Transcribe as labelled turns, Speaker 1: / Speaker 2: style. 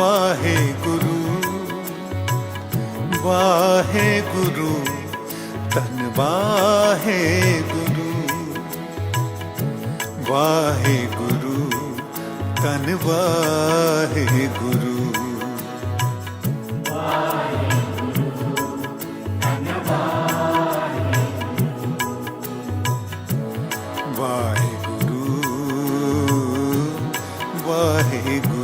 Speaker 1: ਵਾਹਿਗੁਰੂ ਵਾਹਿਗੁਰੂ ਧੰਨ ਵਾਹਿਗੁਰੂ ਵਾਹਿਗੁਰੂ ਧੰਨ ਵਾਹਿਗੁਰੂ। ਵਾਹਿਗੁਰੂ ਵਾਹਿਗੁਰੂ